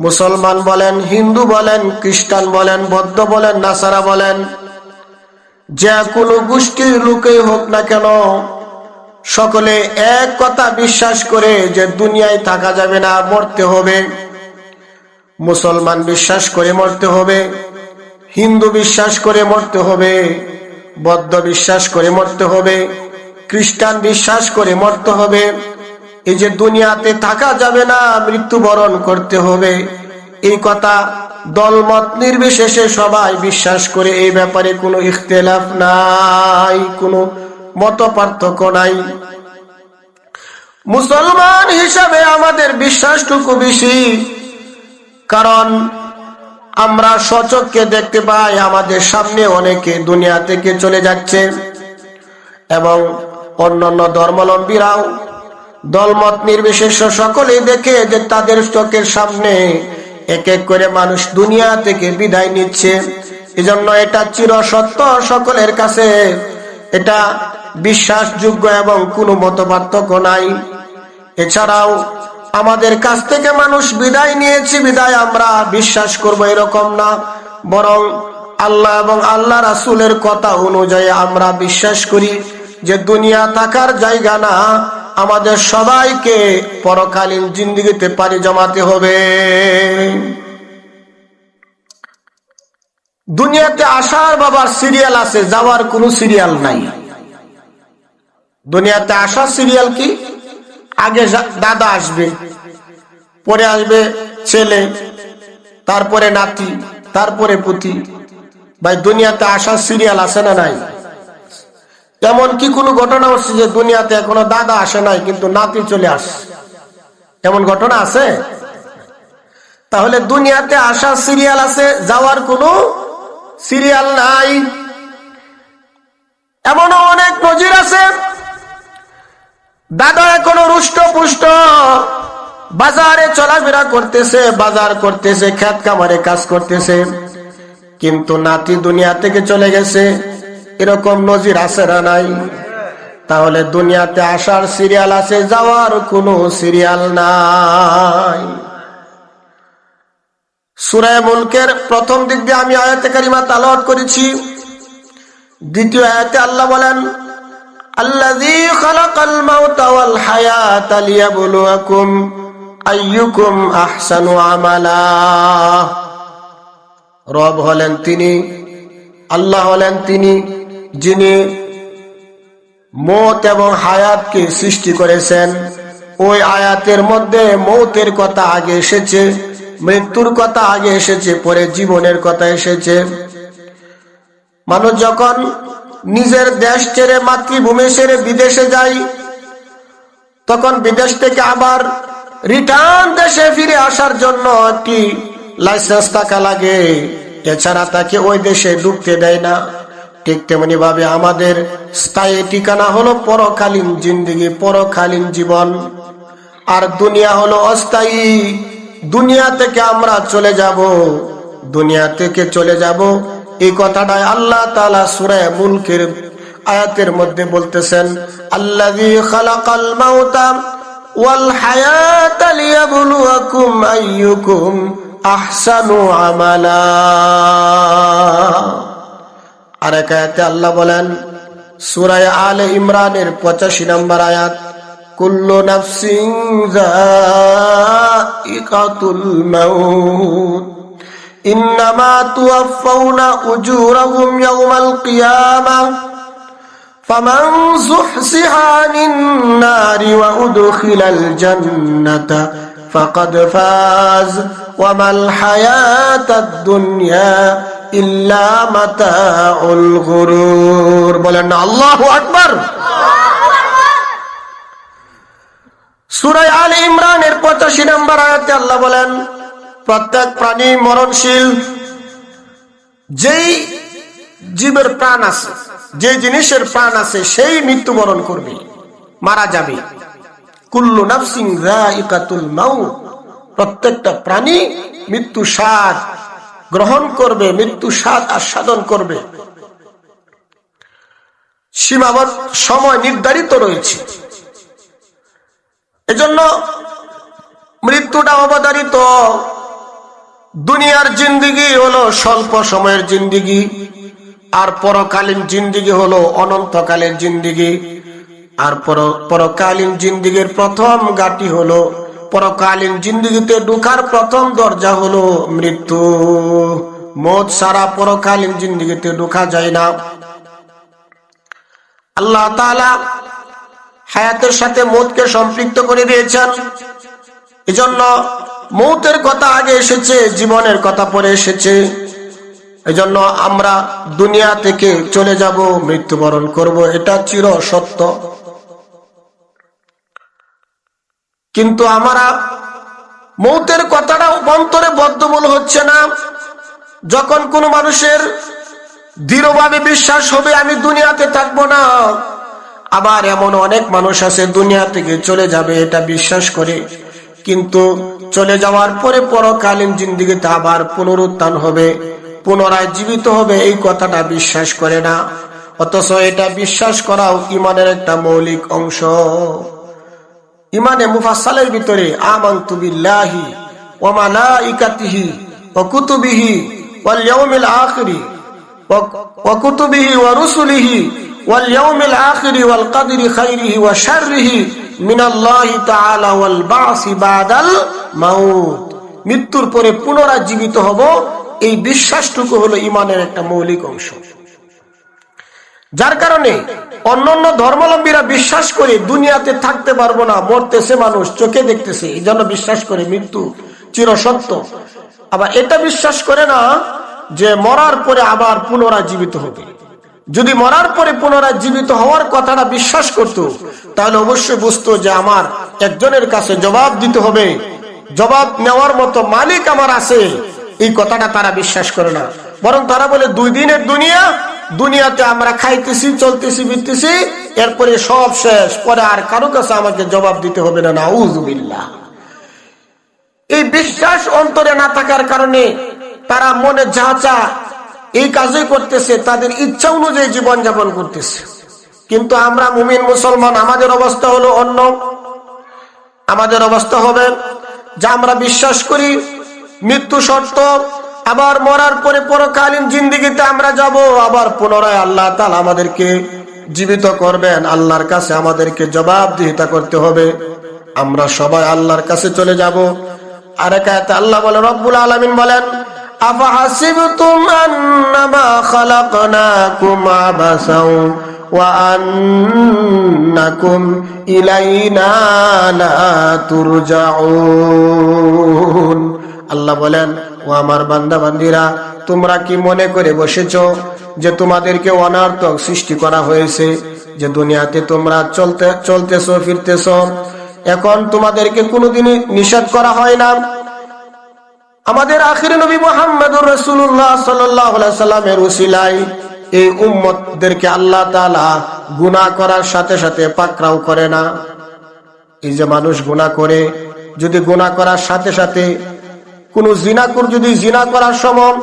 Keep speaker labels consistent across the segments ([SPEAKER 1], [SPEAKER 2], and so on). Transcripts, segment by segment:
[SPEAKER 1] মুসলমান বলেন, হিন্দু বলেন, খ্রিস্টান বলেন, বৌদ্ধ বলেন, নাসারা বলেন, যে কোনো গোষ্ঠীর লোকেই হোক না কেন, সকলে এক কথা বিশ্বাস করে যে দুনিয়ায় থাকা যাবে না, মরতে হবে। মুসলমান বিশ্বাস করে মরতে হবে, হিন্দু বিশ্বাস করে মরতে হবে, বৌদ্ধ বিশ্বাস করে মরতে হবে, খ্রিস্টান বিশ্বাস করে মরতে হবে। এই যে দুনিয়াতে থাকা যাবে না, মৃত্যুবরণ করতে হবে। এই কথা দলমত নির্বিশেষে সবাই বিশ্বাস করে, এই ব্যাপারে কোনো ইখতলাফ নাই, কোনো মত পার্থক্য নাই। মুসলমান হিসাবে আমাদের বিশ্বাসটুকু বেশি, কারণ আমরা সচককে দেখতে পাই, আমাদের সামনে অনেকে দুনিয়া থেকে চলে যাচ্ছে এবং অন্যান্য ধর্মাবলম্বীরাও দলমত নির্বিশেষ সকলে দেখে যে তাদের চোখের সামনে এক এক করে মানুষ দুনিয়া থেকে বিদায় নিচ্ছে। এজন্য এটা চির সত্য সকলের কাছে। এটা বিশ্বাসযোগ্য এবং কোনো মত পার্থক্য নাই। এছাড়াও আমাদের কাছ থেকে মানুষ বিদায় নিয়েছি, বিদায় আমরা বিশ্বাস করব এরকম না। বরং আল্লাহ এবং আল্লাহ রাসুলের কথা অনুযায়ী আমরা বিশ্বাস করি। যে দুনিয়া থাকার জায়গা না, আমাদের সবাইকে পরকালীন জিন্দিগিতে পারি জমাতে হবে। দুনিয়াতে আসার বাবার সিরিয়াল আছে, যাওয়ার কোনো সিরিয়াল নাই। দুনিয়াতে আসার সিরিয়াল কি? আগে দাদা আসবে, পরে আসবে ছেলে, তারপরে নাতি, তারপরে পুতি। ভাই, দুনিয়াতে আসার সিরিয়াল আছে না নাই? এমন কি কোনো ঘটনা হচ্ছে যে দুনিয়াতে এখনও দাদা আসে নাই, কিন্তু নাতি চলে আসে এমন ঘটনা আছে? তাহলে দুনিয়াতে আসা সিরিয়াল আছে, যাওয়ার কোনো সিরিয়াল নাই। এমনও অনেক নজির আছে। দাদা এখনও রুষ্ট পুষ্ট বাজারে চলাফেরা করতেছে, বাজার করতেছে, খেত কামারে কাজ করতেছে। কিন্তু নাতি দুনিয়া থেকে চলে গেছে। এরকম নজির আছে না নাই? তাহলে দুনিয়াতে আসার সিরিয়াল আছে, যাওয়ার কোনো সিরিয়াল নাই। সুরায় মুলকের প্রথম দিক দিয়ে আমি আয়াতে কারিমা তালাওয়াত করেছি। দ্বিতীয় আয়াতে আল্লাহ বলেন, আল্লাযী খালাকাল মাউতা ওয়াল হায়াতা লিয়াবলুয়াকুম আইয়ুকুম আহসানু আমালা। রব হলেন তিনি, আল্লাহ হলেন তিনি। যিনি মৌত এবং হায়াতকে সৃষ্টি করেছেন, ওই আয়াতের মধ্যে মৌতের কথা আগে এসেছে, মৃত্যুর কথা আগে এসেছে, পরে জীবনের কথা এসেছে। মানুষ যখন নিজের দেশ ছেড়ে মাতৃভূমি ছেড়ে বিদেশে যায়, তখন বিদেশ থেকে আবার রিটার্ন দেশে ফিরে আসার জন্য একটি লাইসেন্স থাকা লাগে। এছাড়া তাকে ওই দেশে ঢুকতে দেয় না। ঠিক তেমনি ভাবে আমাদের স্থায়ী ঠিকানা হলো পরকালীন জিন্দিগি, পরকালীন জীবন। আর দুনিয়া হলো অস্থায়ী। দুনিয়া থেকে আমরা চলে যাব, দুনিয়া থেকে চলে যাব। এই কথাটাই আল্লাহ তালা সুরায় মুলকের আয়াতের মধ্যে বলতেছেন আল্লাহ খালাকাল মাউতা ওয়াল হায়াতা লিয়াবলুয়াকুম আইয়ুকুম আহসানু আমালা। আর এক আয়াতে আল্লাহ বলেন সুরায় আলে ইমরানের পঁচাশি নম্বর আয়াত কুল্লু নাফসিং যায়িকাতুল মাউত ইন্নামা তুওয়াফাউনা উজুরাহুম ইয়াওমাল কিয়ামাহ فمن زحزح عن النار وأدخل الجنة فقد فاز وما الحياة الدنيا প্রত্যেক প্রাণী মরণশীল, যেই জীবের প্রাণ আছে যে জিনিসের প্রাণ আছে, সেই মৃত্যুবরণ করবে, মারা যাবে। কুল্লু নাফসিং রা ইকাতুল প্রত্যেকটা প্রাণী মৃত্যু সাত গ্রহণ করবে, মৃত্যু স্বাদ আস্বাদন করবে। সীমাবদ্ধ সময় নির্ধারিত রয়েছে। এজন্য মৃত্যুটা অবধারিত। দুনিয়ার জিন্দিগি হলো স্বল্প সময়ের জিন্দিগি, আর পরকালীন জিন্দিগি হলো অনন্তকালের জিন্দিগি। আর পরকালীন জিন্দিগির প্রথম গাটি হলো পরকালীন জিন্দিগিতে ঢুকার প্রথম দরজা হলো মৃত্যু। মত সারা পরকালীন জিন্দিগিতে ঢুকা যায় না। আল্লাহ হায়াতের সাথে মৌতকে সম্পৃক্ত করে দিয়েছেন। এজন্য মৌতের কথা আগে এসেছে, জীবনের কথা পরে এসেছে। এজন্য আমরা দুনিয়া থেকে চলে যাব, মৃত্যুবরণ করব, এটা চির সত্য। কিন্তু আমরা মৌতের কথাটা অন্তরে বদ্ধমূল হচ্ছে না। যখন কোনো মানুষের দৃঢ়ভাবে বিশ্বাস হবে, আমি দুনিয়াতে থাকব না। আবার এমন অনেক মানুষ আছে, দুনিয়া থেকে চলে যাবে, এটা বিশ্বাস করে। কিন্তু চলে যাওয়ার পরে পরকালীন জিন্দিগিতে আবার পুনরুত্থান হবে, পুনরায় জীবিত হবে, এই কথাটা বিশ্বাস করে না। অথচ এটা বিশ্বাস করাও ইমানের একটা মৌলিক অংশ। ইমানে মুফাসালের ভিতরে ওয়াল ইয়াউমিল আখিরি ওয়া রুসুলিহি বাসি বাদাল মৃত্যুর পরে পুনরায় জীবিত হব, এই বিশ্বাসটুকু হলো ইমানের একটা মৌলিক অংশ। যার কারণে অন্যান্য ধর্মাবলম্বীরা বিশ্বাস করে দুনিয়াতে থাকতে পারব না, মরতেছে মানুষ, চোখে দেখতেছে, এই জন্য বিশ্বাস করে মৃত্যু চিরসত্য। আবার এটা বিশ্বাস করে না যে মরার পরে আবার পুনরায় জীবিত হবে। যদি মরার পরে পুনরায় জীবিত হওয়ার কথাটা বিশ্বাস করত, তাহলে অবশ্যই বুঝতো যে আমার একজনের কাছে জবাব দিতে হবে। জবাব নেওয়ার মতো মালিক আমার আছে। এই কথাটা তারা বিশ্বাস করে না। বরং তারা বলে, দুই দিনের দুনিয়া দুনিয়াতে আমরা খাইতেছি, চলতেছি, ফিরতেছি, এরপরে সব শেষ। পরে আর কারও কাছে আমাকে জবাব দিতে হবে না, নাউজুবিল্লাহ। এই বিশ্বাস অন্তরে না থাকার কারণে তারা মনে যা চা এই কাজই করতেছে, তাদের ইচ্ছা অনুযায়ী জীবন যাপন করতেছে। কিন্তু আমরা মুমিন মুসলমান, আমাদের অবস্থা হলো অন্য। আমাদের অবস্থা হবে যা আমরা বিশ্বাস করি, মৃত্যু শর্ত আবার মরার পরে পরকালীন জিন্দিগিতে আমরা যাব আবার পুনরায় আল্লাহ তালা আমাদেরকে জীবিত করবেন আল্লাহর কাছে আমাদেরকে জবাবদিহিতা করতে হবে আমরা সবাই আল্লাহর কাছে চলে যাব আর একাতে আল্লাহ বলে রব্বুল আলমিন বলেন أفحسبتم أنما خلقناكم عبثا وأنكم إلينا لا ترجعون আল্লাহ বলেন, ও আমার বান্দা বান্দিরা তোমরা কি মনে করে বসেছ যে তোমাদেরকে অনার্থক সৃষ্টি করা হয়েছে? যে দুনিয়াতে তোমরা চলতে, চলতেছ, ফিরতেছ, এখন তোমাদেরকে কোনোদিনই নিষেধ করা হয় না? আমাদের আখির নবী মোহাম্মদুর রসুল্লাহ সাল্লামের উসিলাই এই উম্মতদেরকে আল্লাহ তালা গুণা করার সাথে সাথে পাকরাও করে না। এই যে মানুষ গুণা করে, যদি গুণা করার সাথে সাথে কোন জিনাকুর যদি জিনা করার সময়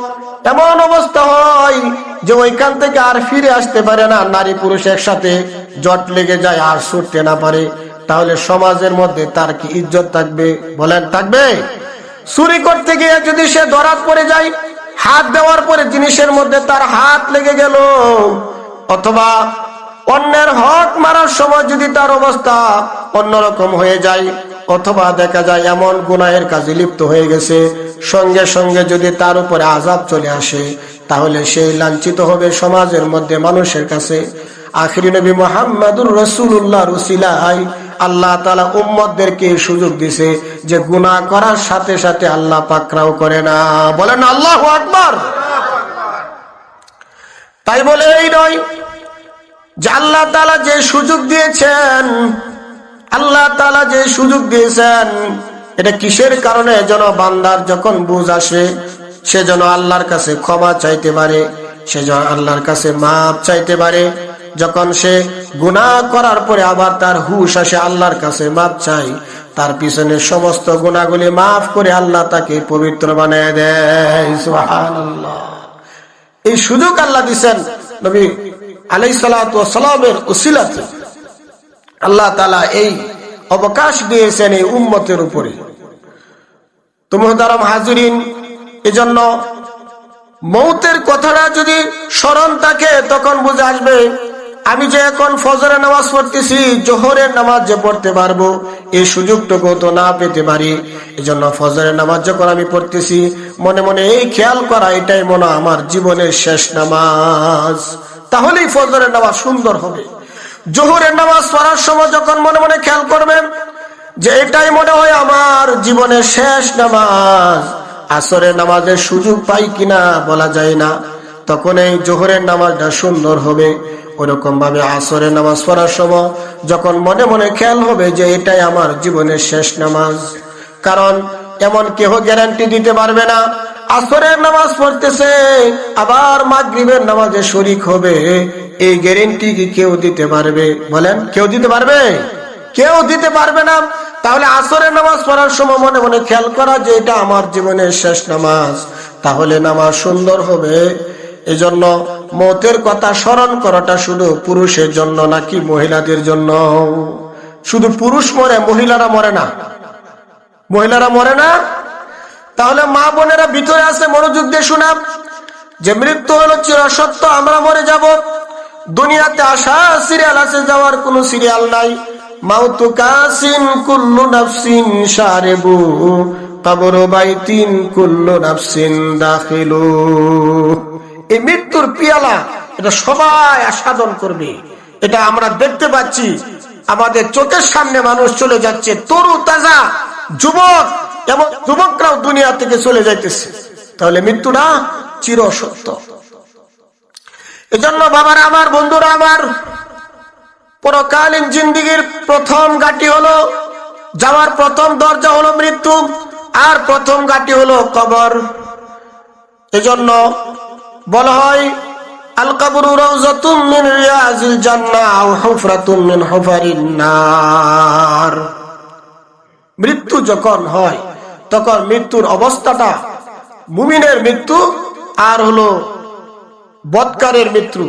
[SPEAKER 1] এমন অবস্থা হয় যে ওইখান থেকে আর ফিরে আসতে পারে না, নারী পুরুষ একসাথে জট লেগে যায় আর ছুটতে না পারে, তাহলে সমাজের মধ্যে তার কি ইজ্জত থাকবে বলেন, থাকবে? চুরি করতে গিয়ে যদি সে ধরাত পড়ে যায়, হাত দেওয়ার পরে জিনিসের মধ্যে তার হাত লেগে গেল, অথবা অন্যের হক মারার সময় যদি তার অবস্থা অন্যরকম হয়ে যায় অথবা দেখা যায় এমন গুনাহের কাজে লিপ্ত হয়ে গেছে, সঙ্গে সঙ্গে যদি তার উপরে আজাব চলে আসে, তাহলে সেই লাঞ্ছিত হবে সমাজের মধ্যে মানুষের কাছে। আখিরি নবী মোহাম্মদুর রসুল্লাহ রুসিলাই আল্লাহ তালা উম্মদদেরকে সুযোগ দিছে যে গুণা করার সাথে সাথে আল্লাহ পাকরাও করে না। বলেন আল্লাহ আকবর। তাই বলে এই নয় যে আল্লাহ তালা যে সুযোগ দিয়েছেন আল্লাহ তালা যে সুযোগ দিয়েছেন, এটা কিসের কারণে যেন বান্দার যখন বুঝ আসে, সে যেন আল্লাহর কাছে ক্ষমা চাইতে পারে, সে যেন আল্লাহর কাছে মাপ চাইতে পারে। যখন সে গুনাহ করার পরে আবার তার হুশ আসে, আল্লাহর কাছে মাপ চাই, তার পিছনে সমস্ত গুণাগুলি মাফ করে আল্লাহ তাকে পবিত্র বানিয়ে দেয়। এই সুযোগ আল্লাহ দিচ্ছেন নবী আলাই সালামের উসিলাতে আল্লাহ তালা এই অবকাশ দিয়েছেন এই উম্মতের উপরে। তো মোহতারাম হাজরিন, এজন্য মৌতের কথাটা যদি স্মরণ থাকে, তখন বুঝে আসবে, আমি যে এখন ফজরের নামাজ পড়তেছি, জোহরের নামাজ যে পড়তে পারব, এই সুযোগটুকু তো না পেতে পারি। এই জন্য ফজরের নামাজ যখন আমি পড়তেছি, মনে মনে এই খেয়াল করা, এটাই মনে আমার জীবনের শেষ নামাজ। তাহলেই ফজরের নামাজ সুন্দর হবে। জোহরের নামাজ পড়ার সময় যখন মনে মনে খেয়াল করবেন যে এটাই মনে হয় আমার জীবনের শেষ নামাজ। আসরের নামাজের সুযোগ পাই কিনা বলা যায় না। তখন এই জোহরের নামাজটা সুন্দর হবে। ওরকম ভাবে আসরের নামাজ পড়ার সময় যখন মনে মনে খেয়াল হবে যে এটাই আমার জীবনের শেষ নামাজ। কারণ এমন কেহ গ্যারান্টি দিতে পারবে না। আসরের নামাজ পড়তেছে, আবার মাগরিবের নামাজে শরিক হবে। এই গ্যারেন্টি কি কেউ দিতে পারবে? বলেন, কেউ দিতে পারবে? কেউ দিতে পারবে না। তাহলে আসরের নামাজ পড়ার সময় মনে মনে খেয়াল করা যে এটা আমার জীবনের শেষ নামাজ। তাহলে নামাজ সুন্দর হবে। এজন্য মতের কথা স্মরণ করাটা শুধু পুরুষের জন্য নাকি মহিলাদের জন্য? শুধু পুরুষ মরে, মহিলারা মরে না। মহিলারা মরে না? তাহলে মা বোনেরা ভিতরে আছে মনোযোগ দিয়ে শোনাম। যে মৃত্যু হলো চিরসত্য, আমরা মরে যাব। দুনিয়াতে আসা সিরিয়াল আছে, যাওয়ার কোনো সিরিয়াল নাই। মাউতু কাসিন কুল্লু নাফসিন সারেবু কবর বাইতিন কুল্লু নাফসিন দাখিলু। এই মৃত্যুর পিয়ালা, এটা সবাই আস্বাদন করবে। এটা আমরা দেখতে পাচ্ছি। আমাদের চোখের সামনে মানুষ চলে যাচ্ছে। তরু তাজা যুবক এবং যুবকরাও দুনিয়া থেকে চলে যাইতেছে। তাহলে মৃত্যুটা চির সত্য। এজন্য বাবার, আমার বন্ধুরা, আমার পরকালীন জিন্দিগির প্রথম গাটি হলো, যাওয়ার প্রথম দরজা হলো মৃত্যু, আর প্রথম গাটি হলো কবর। এজন্য বলা হয় আল কাবরু রাউজাতুম মিন রিয়াজিল জান্নাহ আও হুফরাতুম মিন হুফারিন নার। মৃত্যু যখন হয় তখন মৃত্যুর অবস্থাটা মুমিনের মৃত্যু আর হলো বৎকারের মৃত্যু,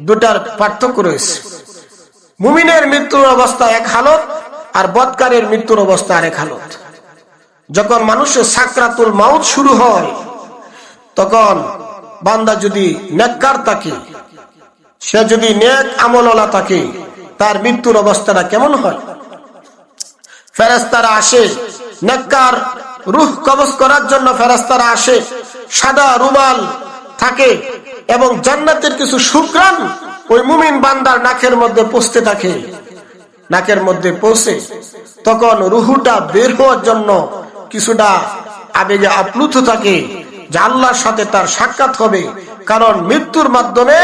[SPEAKER 1] দুটার পার্থক্য রয়েছে। মুমিনের মৃত্যুর অবস্থা এক হালত আর বৎকারের মৃত্যুর অবস্থা আর এক হালত। যখন মানুষের সাকরাতুল মাউত শুরু হয়, তখন বান্দা যদি নেককার থাকে, সে যদি নেক আমলওয়ালা থাকে, তার মৃত্যুর অবস্থাটা কেমন হয়? ফেরেস্তারা আসে নেককার, রুহ কবজ করার জন্য ফেরেস্তারা আসে, সাদা রুমাল থাকে এবং জান্নাতের কিছু শুক্রান ওই মুমিন বান্দার নাকের মধ্যে পৌঁছতে থাকে। নাকের মধ্যে পৌঁছে তখন রুহুটা বের হওয়ার জন্য কিছুটা আবেগে আপ্লুত থাকে যে আল্লাহর সাথে তার সাক্ষাৎ হবে। কারণ মৃত্যুর মাধ্যমে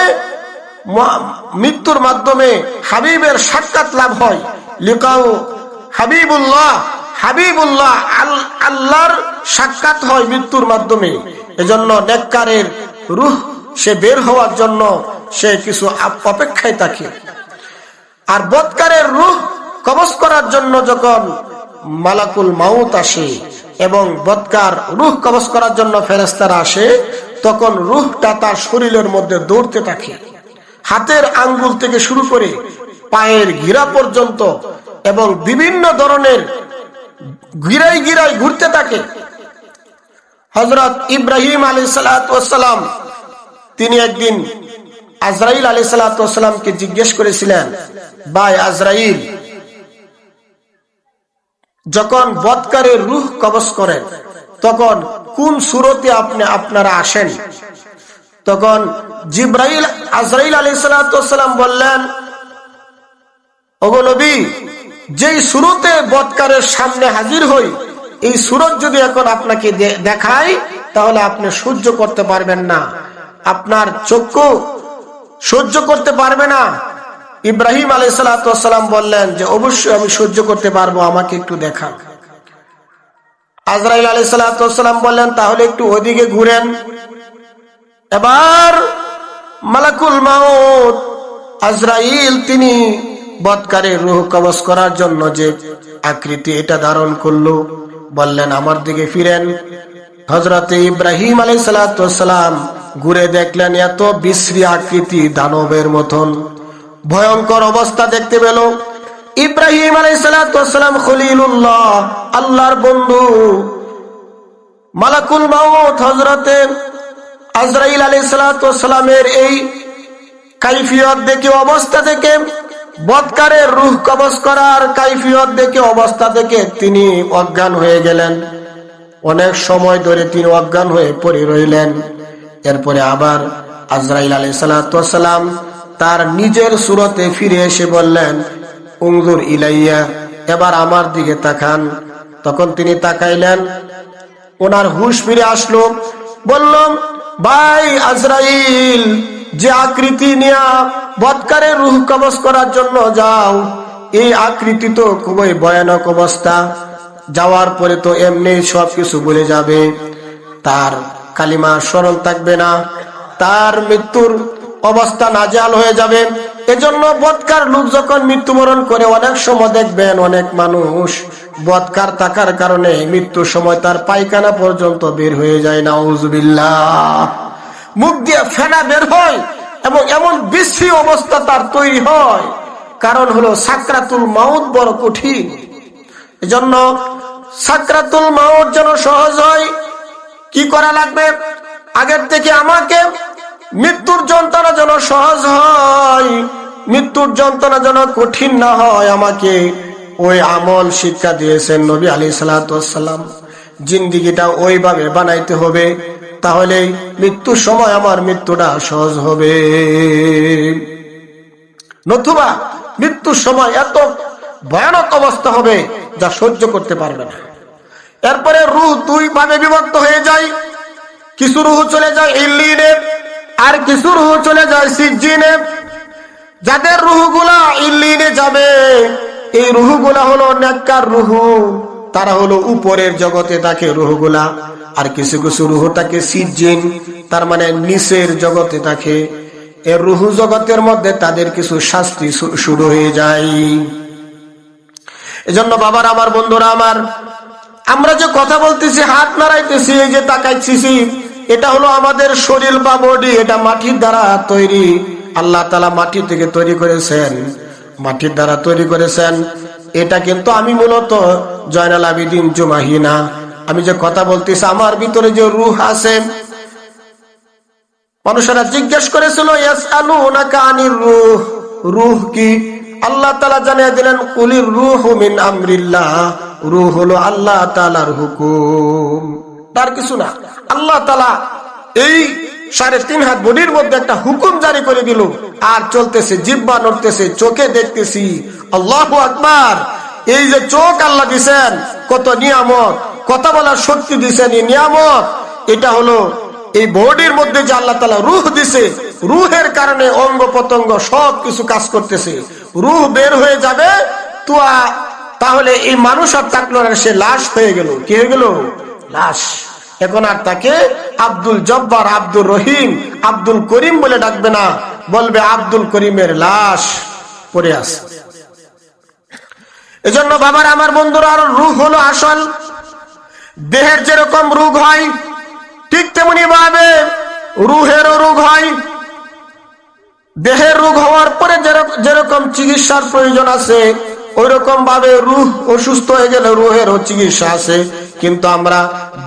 [SPEAKER 1] মৃত্যুর মাধ্যমে হাবিবের সাক্ষাৎ লাভ হয়। লিকাউ হাবিবুল্লাহ হাবিবুল্লাহ আল্লাহর সাক্ষাৎ হয় মৃত্যুর মাধ্যমে। এজন্য নেককারের রুহ সে বের হওয়ার জন্য সে কিছু অপেক্ষায় থাকে। আর বৎকারের রুহ কবজ করার জন্য যখন মালাকুল মাউত আসে এবং বৎকার রুহ কবজ করার জন্য ফেরেস্তারা আসে, তখন রুহটা তার শরীরের মধ্যে দৌড়তে থাকে। হাতের আঙ্গুল থেকে শুরু করে পায়ের ঘিরা পর্যন্ত এবং বিভিন্ন ধরনের গিরাই গিরাই ঘুরতে থাকে। হজরত ইব্রাহিম আলী সালাম, তিনি একদিন আজরাইল আলী সালাতামকে জিজ্ঞেস করেছিলেন বাই আজরাইল, যখন বৎকারের রুহ কবচ করেন, তখন কোন সুরতে আপনি, আপনারা আসেন? তখন জিব্রাইল, আজরাইল আলী সালাম বললেন নবী যেই সুরতে বৎকারের সামনে হাজির হই, এই সুরত যদি এখন আপনাকে দেখায়, তাহলে আপনি সহ্য করতে পারবেন না। আপনার চক্ষু সহ্য করতে পারবে না। ইব্রাহিম আলাই সালাম বললেন যে, অবশ্যই আমি সহ্য করতে পারব, আমাকে একটু দেখা আজরাইল আলাই সালাম বললেন, তাহলে একটু ওদিকে ঘুরেন। এবার মালাকুল মাউত আজরাইল তিনি বৎকারে রুহ কবচ করার জন্য যে আকৃতি এটা ধারণ করল। বললেন, আমার দিকে ফিরেন। হজরত ইব্রাহিম আলাই সালাম ঘুরে দেখলেন, এত বিশ্রী আকৃতি দানবের মতন। ভয়ঙ্কর অবস্থা দেখতে পেল। ইব্রাহিম আলাই সালাম খলিলুল্লাহ, আল্লাহর বন্ধু। মালাকুল মাউত হজরতে আজরাইল আলী সালামের এই কাইফিয়ত দেখে, অবস্থা থেকে বৎকারের রুহ কবজ করার কাইফিয়ত দেখে, অবস্থা থেকে তিনি অজ্ঞান হয়ে গেলেন। অনেক সময় ধরে তিনি অজ্ঞান হয়ে পড়ে রইলেন। এরপরে আবার আজরাইল আলী সালাম তার নিজের সুরতে ফিরে এসে বললেন উংজুর ইলাইয়া, এবার আমার দিকে তাকান। তখন তিনি তাকাইলেন। ওনার হুশ ফিরে আসলো। বললাম ভাই আজরাইল যে আকৃতি নিয়া বৎকারের রুহ কবজ করার জন্য যাও, এই আকৃতি তো খুবই ভয়ানক অবস্থা। যাওয়ার পরে তো এমনি সবকিছু বলে যাবে। তার কালিমা স্মরণ থাকবে না। তার মৃত্যুর অবস্থা নাজাল হয়ে যাবে। এজন্য বৎকার লোক যখন মৃত্যুবরণ করে, অনেক সময় দেখবেন অনেক মানুষ বৎকার থাকার কারণে মৃত্যুর সময় তার পায়খানা পর্যন্ত বের হয়ে যায়। না উজবিল্লাহ মুখ দিয়ে ফেনা বের হয় এবং এমন বিশ্রী অবস্থা তার তৈরি হয়। কারণ হলো সাকরাতুল মাউত বড় কঠিন। এজন্য সাকরাতুল মাউত যেন সহজ হয়, কি করা লাগবে? আগের থেকে আমাকে মৃত্যুর যন্ত্রণা যেন সহজ হয়, মৃত্যুর যন্ত্রণা যেন কঠিন না হয় আমাকে। ওই আমল শিক্ষা দিয়েছেন নবী আলী সালাম। জিন্দিগিটা ওইভাবে বানাইতে হবে। তাহলে মৃত্যুর সময় আমার মৃত্যুটা সহজ হবে। নতুবা মৃত্যুর সময় এত ভয়ানক অবস্থা হবে যা সহ্য করতে পারবে না। এরপরে রুহ দুই ভাবে বিভক্ত হয়ে যায়। কিছু রুহ চলে যায় ইল্লিনে, আর কিছু রুহ চলে যায় সিজিনে যাদের রুহগুলা ইল্লিনে যাবে, এই রুহগুলা হলো নেককার রুহু। তারা হলো উপরের জগতে থাকে রুহগুলা আর কিছু কিছু রুহ থাকে সিজিন তার মানে নিচের জগতে থাকে এর রুহু জগতের মধ্যে তাদের কিছু শাস্তি শুরু হয়ে যায়। এজন্য বাবার, আমার বন্ধুরা, আমার, আমরা যে কথা বলতেছি, হাত নাড়াইতেছি, এই যে তাকাইছি এটা হলো আমাদের শরীর বা বডি, এটা মাটির দ্বারা তৈরি। আল্লাহ তালা মাটি থেকে তৈরি করেছেন, মাটির দ্বারা তৈরি করেছেন। এটা কিন্তু আমি মূলত জয়নাল আবিদিন জুমাহিনা আমি যে কথা বলতেছি, আমার ভিতরে যে রুহ আছে, মানুষেরা জিজ্ঞেস করেছিল রুহ কি? আল্লাহ তালা জানিয়ে দিলেন কুলির রুহ মিন আমরিল্লাহ, রুহ হলো আল্লাহ তালার হুকুম। তার কিছু না। আল্লাহ তালা এই সাড়ে তিন হাত বডির মধ্যে একটা হুকুম জারি করে দিল, আর চলতেছে জিব্বা নড়তেছে, চোখে দেখতেছি, আল্লাহ আকবার, এই যে চোখ আল্লাহ দিছেন, কত নিয়ামত কথা বলার শক্তি এই নিয়ামত। এটা হলো এই বডির মধ্যে যে আল্লাহ তালা রুহ দিছে, রুহের কারণে অঙ্গ প্রত্যঙ্গ সব কিছু কাজ করতেছে। রুহ বের হয়ে যাবে তো তাহলে এই মানুষ আর থাকল না, সে লাশ হয়ে গেল। কি হয়ে গেল? লাশ। এখন আর তাকে আব্দুল জব্বার আব্দুল রহিম, আব্দুল করিম বলে ডাকবে না, বলবে আব্দুল করিমের লাশ পড়ে আছে। এজন্য বাবার, আমার বন্ধুরা, আর রুহ হলো আসল। দেহের যেরকম রোগ হয়, ঠিক তেমনি ভাবে রুহেরও রোগ হয়। দেহের রোগ হওয়ার পরে যেরকম চিকিৎসার প্রয়োজন আছে ওই রকম ভাবে রুহ অসুস্থ হয়ে গেলে রুহেরও চিকিৎসা আছে। কিন্তু আমরা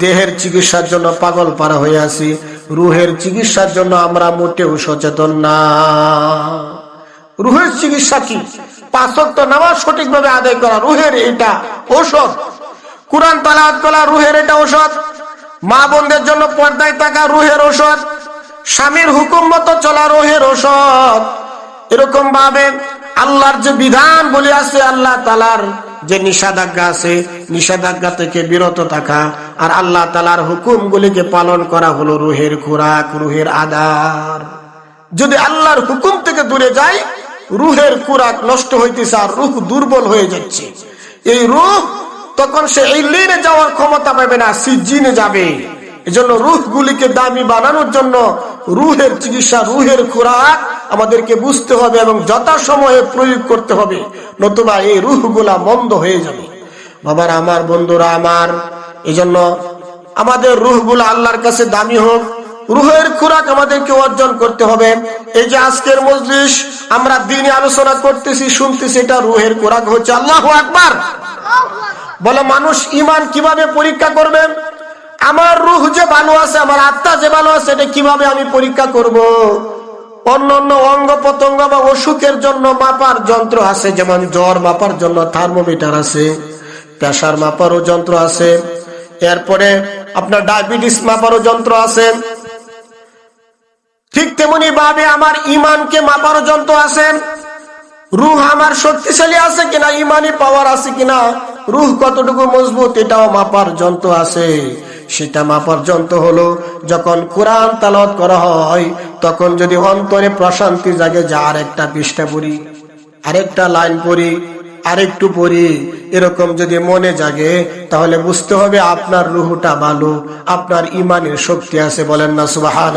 [SPEAKER 1] দেহের চিকিৎসার জন্য পাগল পারা হয়ে আছি। রুহের চিকিৎসার জন্য আমরা মোটেও সচেতন না। রুহের চিকিৎসা কি? পাঁচক তো নামাজ সঠিকভাবে আদায় করা। রুহের এটা ঔষধ। কোরআন তালাওয়াত করা রুহের এটা ঔষধ। মা বোনদের জন্য পর্দায় থাকা রুহের ঔষধ। স্বামীর হুকুম মতো চলা রুহের ঔষধ। এরকম ভাবে আল্লাহর যে বিধান বলে আছে, আল্লাহ তালার যে নিষেধাজ্ঞা আছে, নিষেধাজ্ঞা থেকে বিরত থাকা আর আল্লাহ তালার হুকুমগুলিকে পালন করা হলো রুহের খোরাক, রুহের আধার যদি আল্লাহর হুকুম থেকে দূরে যায় রুহের কুরাক নষ্ট হইতেছে আর রুহ দুর্বল হয়ে যাচ্ছে। এই রুহ তখন সে এই লিনে যাওয়ার ক্ষমতা পাবে না সিজিনে যাবে। এজন্য রুহ গুলিকে দামি বানানোর জন্য রুহের চিকিৎসা, রুহের খোরাক আমাদেরকে বুঝতে হবে এবং যথাসময়ে প্রয়োগ করতে হবে, নতুবা এই রুহগুলা মন্দ হয়ে যাবে। বাবার, আমার বন্ধুরা, আমার, এজন্য আমাদের রুহগুলো আল্লাহর কাছে দামি হোক, রুহের খোরাক আমাদেরকে অর্জন করতে হবে। এই যে আজকের মজলিস, আমরা দিনে আলোচনা করতেছি, শুনতেছি এটা রুহের খোরাক হচ্ছে আল্লাহ আকবার। বলে, মানুষ ইমান কীভাবে পরীক্ষা করবে? আমার রুহ যে ভালো আছে, আমার আত্মা যে ভালো আছে, এটা কীভাবে আমি পরীক্ষা করব। অন্য অন্য অঙ্গ প্রত্যঙ্গ বা অসুখের জন্য মাপার যন্ত্র আছে, যেমন জ্বর মাপার জন্য থার্মোমিটার আছে প্রেশার মাপারও যন্ত্র আছে, এরপরে আপনার ডায়াবেটিস মাপারও যন্ত্র আছে। ঠিক তেমনি ভাবে আমার ইমানকে মাপারও যন্ত্র আছেন রুহ আমার শক্তিশালী আছে কিনা ইমানি পাওয়ার আছে কিনা রুহ কতটুকু মজবুত এটাও মাপার যন্ত্র আছে। সেটা মাপার যন্ত্র হলো যখন কোরআন তালাত করা হয় তখন যদি অন্তরে প্রশান্তি জাগে যা আরেকটা পৃষ্ঠা পড়ি আরেকটা লাইন পড়ি আরেকটু পড়ি এরকম যদি মনে জাগে তাহলে বুঝতে হবে আপনার রুহুটা ভালো আপনার ইমানের শক্তি আছে বলেন না সুবাহান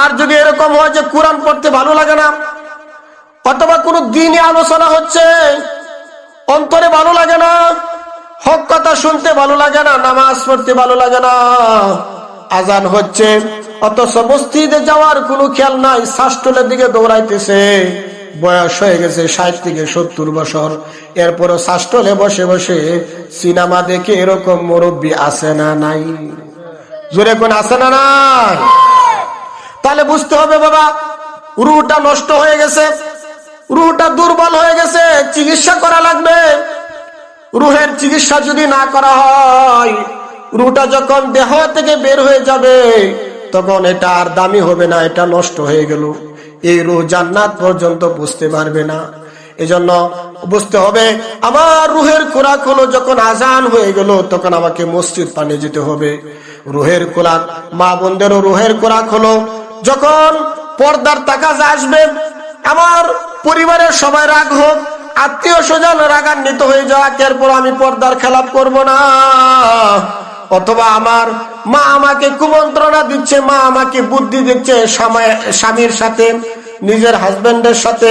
[SPEAKER 1] আর যদি এরকম হয় যে কোরআন পড়তে ভালো লাগে না অথবা কোন দিনই আলোচনা হচ্ছে, অন্তরে ভালো লাগে না, হক কথা শুনতে ভালো লাগে না, নামাজ পড়তে ভালো লাগে না। আজান হচ্ছে, অথচ মসজিদে যাওয়ার কোনো খেয়াল নাই শাস্টলের দিকে দৌড়াইতেছে, বয়স হয়ে গেছে ষাট থেকে সত্তর বছর। এরপরও শাস্টলে বসে বসে সিনেমা দেখে এরকম মুরব্বী আছে না নাই? জোরে কোন আছে না নাই? তাহলে বুঝতে হবে বাবা রুটা নষ্ট হয়ে গেছে। রুটা দুর্বল হয়ে গেছে, চিকিৎসা করা লাগবে। রুহের চিকিৎসা যদি না করা হয় রুটা যখন দেহ থেকে বের হয়ে যাবে, তখন এটা আর দামি হবে না, এটা নষ্ট হয়ে গেল। এই রু জান্নাত পর্যন্ত বুঝতে পারবে না। এজন্য বুঝতে হবে, আমার রুহের খোরাক হলো যখন আজান হয়ে গেল, তখন আমাকে মসজিদ পানে যেতে হবে। রুহের খোরাক, মা বোনদেরও রুহের খোরাক হলো, যখন পর্দার টাকা আসবে, আমার পরিবারের সবাই রাগ হোক, আত্মীয় স্বজন রাগান্বিত হয়ে যাক, এরপর আমি পর্দার খেলাপ করব না। অথবা আমার মা আমাকে কুমন্ত্রণা দিচ্ছে, মা আমাকে বুদ্ধি দিচ্ছে স্বামীর সাথে, নিজের হাজবেন্ডের সাথে,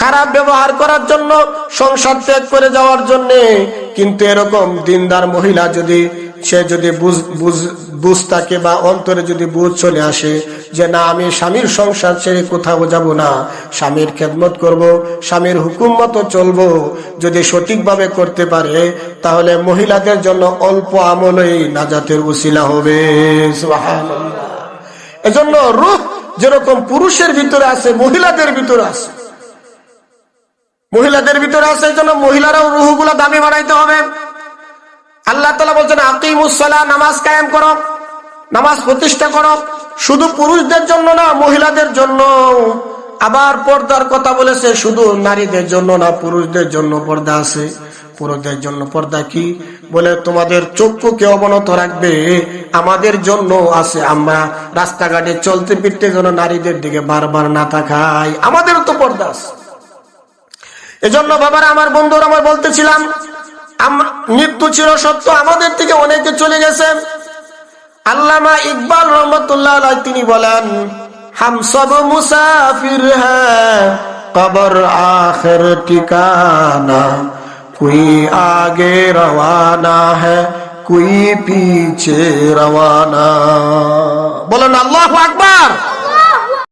[SPEAKER 1] খারাপ ব্যবহার করার জন্য, সংসার ত্যাগ করে যাওয়ার জন্য। কিন্তু এরকম দিনদার মহিলা যদি সে যদি বুঝ- থাকে বা অন্তরে যদি বুঝ চলে আসে যে না, আমি স্বামীর সংসার ছেড়ে কোথাও যাব না, স্বামীর খেদমত করব, স্বামীর হুকুম মতো চলবো, যদি সঠিকভাবে করতে পারে, তাহলে মহিলাদের জন্য অল্প আমলেই নাজাতের উসিলা হবে। এজন্য রূপ যেরকম পুরুষের ভিতরে আছে, মহিলাদের ভিতরে আছে। মহিলাদের ভিতরে আছে এই জন্য মহিলারাও রুহগুলা দামি বানাইতে হবে। আল্লাহ তালা বলছেন আকিমুসলা নামাজ কায়েম করো, নামাজ প্রতিষ্ঠা করো। শুধু পুরুষদের জন্য না, মহিলাদের জন্য। আবার পর্দার কথা বলেছে, শুধু নারীদের জন্য না, পুরুষদের জন্য পর্দা আছে। পুরুষদের জন্য পর্দা কি? বলে, তোমাদের চক্ষুকে অবনত রাখবে, আমাদের জন্য আছে। আমরা রাস্তাঘাটে চলতে ফিরতে যেন নারীদের দিকে বারবার না তাকাই, আমাদেরও তো পর্দা আছে। এজন্য বাবার, আমার বন্ধুরা আমার বলতেছিলাম মৃত্যু ছিল সত্য, আমাদের থেকে অনেকে চলে গেছে। আল্লামা ইকবাল রহমতুল্লাহ তিনি বলেন, হাম সব মুসাফির হ্যাঁ কবর আখের ঠিকানা, কুই আগে রওয়ানা হ্যাঁ কুই পিছে রওয়ানা। বলেন, আল্লাহ আকবার!